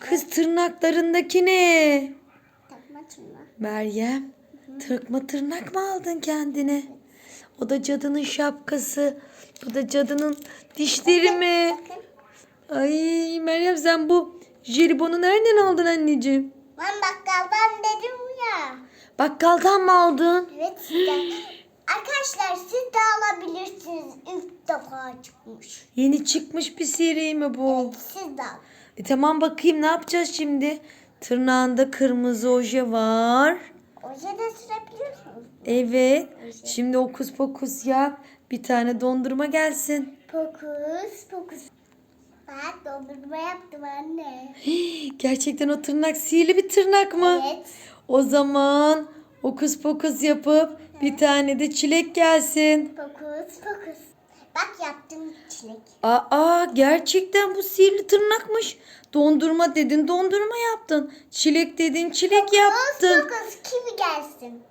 Kız tırnaklarındaki ne? Takma tırnak. Meryem tırkma tırnak mı aldın kendine? O da cadının şapkası. Bu da cadının dişleri mi? Ay Meryem sen bu jelibonu nereden aldın anneciğim? Ben bakkaldan dedim ya. Bakkaldan mı aldın? Evet sizden. Arkadaşlar siz de alabilirsiniz. İlk defa çıkmış. Yeni çıkmış bir seri mi bu? Evet siz de alın. E tamam bakayım ne yapacağız şimdi? Tırnağında kırmızı oje var. Oje de sürebiliyorsunuz. Evet. Şimdi okus pokus yap. Bir tane dondurma gelsin. Pokus pokus. Bak dondurma yaptım anne. Gerçekten o tırnak sihirli bir tırnak mı? Evet. O zaman okus pokus yapıp bir tane de çilek gelsin. Pokus pokus. Bak yaptım çilek. Aa gerçekten bu sihirli tırnakmış. Dondurma dedin dondurma yaptın. Çilek dedin çilek yaptın. Pokus kivi gelsin.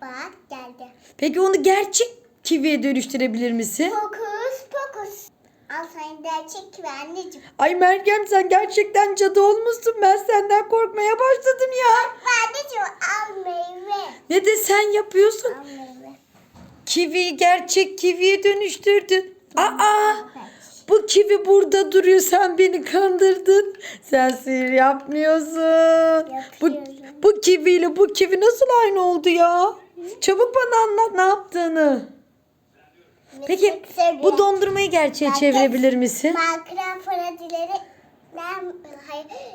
Bak geldi. Peki onu gerçek kiviye dönüştürebilir misin? Pokus pokus. Al sen gerçek kivi anneciğim. Ay Meryem sen gerçekten cadı olmuşsun. Ben senden korkmaya başladım ya. Anneciğim al meyve. Ne de sen yapıyorsun? Al meyve. Kiviyi gerçek kiviye dönüştürdün. Aa bu kivi burada duruyor. Sen beni kandırdın. Sen sihir yapmıyorsun. Bu, bu kiviyle bu kivi nasıl aynı oldu ya? Çabuk bana anlat ne yaptığını. Peki bu dondurmayı gerçeğe çevirebilir misin? Minecraft paradileri ben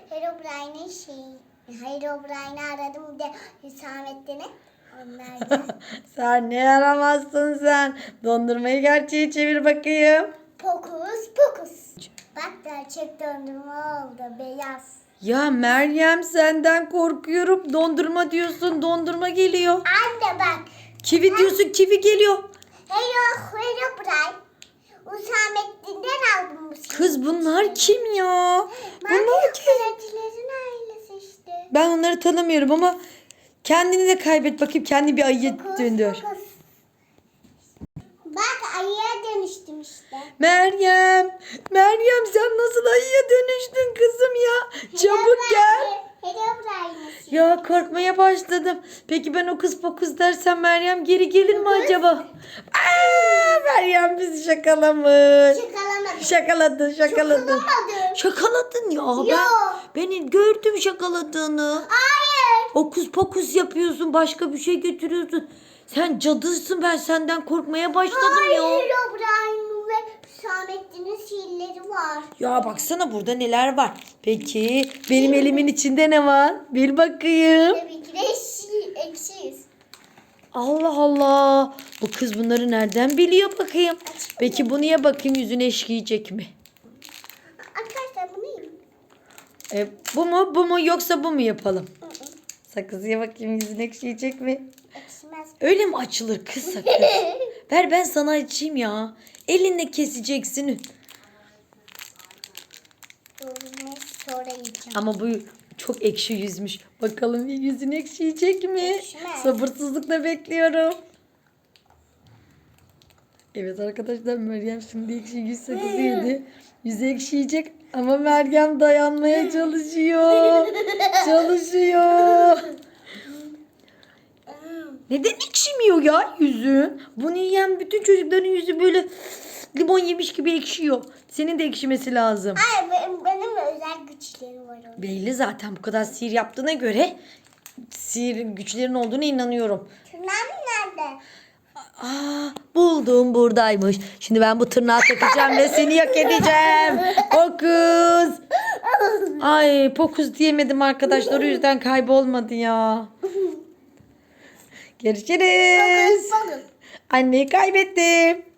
Herobrine'in şeyi Herobrine'i aradım bir de Hüsamettin'i. Sen ne yaramazsın sen. Dondurmayı gerçeğe çevir bakayım. pokus pokus. Bak gerçek dondurma oldu beyaz. Ya Meryem senden korkuyorum. Dondurma diyorsun dondurma geliyor. Anne bak. Kivi diyorsun kivi geliyor. Hero, Herobrine. Hüsamettin'den aldım bu şeyi. Kız bunlar kim ya? Bunlar kim? paradilerin ailesi işte. Ben onları tanımıyorum ama kendini de kaybet bakayım. Kendi bir ayıya Fokus, döndür. fokus. Bak ayıya dönüştüm işte. Meryem. Meryem sen nasıl ayıya dönüştün kızım ya? Çabuk gel. Herobrine. Ya korkmaya başladım. Peki ben o kız pokus dersem Meryem geri gelir mi acaba? Aa, Meryem bizi şakalamış. Şakalamadım. Şakaladın şakaladın. Şakalamadım. Şakaladın ya. Yok. Ben, beni gördüm şakaladığını. Hayır. Okus pokus yapıyorsun. Başka bir şey götürüyorsun. Sen cadısın. Ben senden korkmaya başladım Hayır. ya. Herobrine ve Hüsamettin'in sihirleri var. Ya baksana burada neler var. Peki benim elimin içinde ne var? Bil bakayım. Tabii ki de ekşi, ekşiyiz. Allah Allah. Bu kız bunları nereden biliyor bakayım. Peki bunu ya bakayım yüzüne eşkiyecek mi? Arkadaşlar bunu yiyin. E, bu mu bu mu yoksa bu mu yapalım? Sakızıya bakayım yüzüne ekşiyecek mi? Ekşimez. Öyle mi açılır kız sakız? Ver ben sana açayım ya. Elinle keseceksin. Ama bu çok ekşi yüzmüş. Bakalım yüzün ekşiyecek mi? Ekşimez. Sabırsızlıkla bekliyorum. Evet arkadaşlar Meryem şimdi ekşi yüz sakızı yedi. Yüzü ekşiyecek ama Meryem dayanmaya çalışıyor. çalışıyor. Neden ekşimiyor ya yüzün? Bunu yiyen bütün çocukların yüzü böyle limon yemiş gibi ekşiyor. Senin de ekşimesi lazım. Hayır benim, benim özel güçlerim var onun. Belli zaten bu kadar sihir yaptığına göre sihir güçlerin olduğuna inanıyorum. Tırnağım nerede? Aa, buldum buradaymış. Şimdi ben bu tırnağı takacağım ve seni yok edeceğim. Fokus. Ay fokus diyemedim arkadaşlar o yüzden kaybolmadı ya. Görüşürüz. Anneyi kaybettim.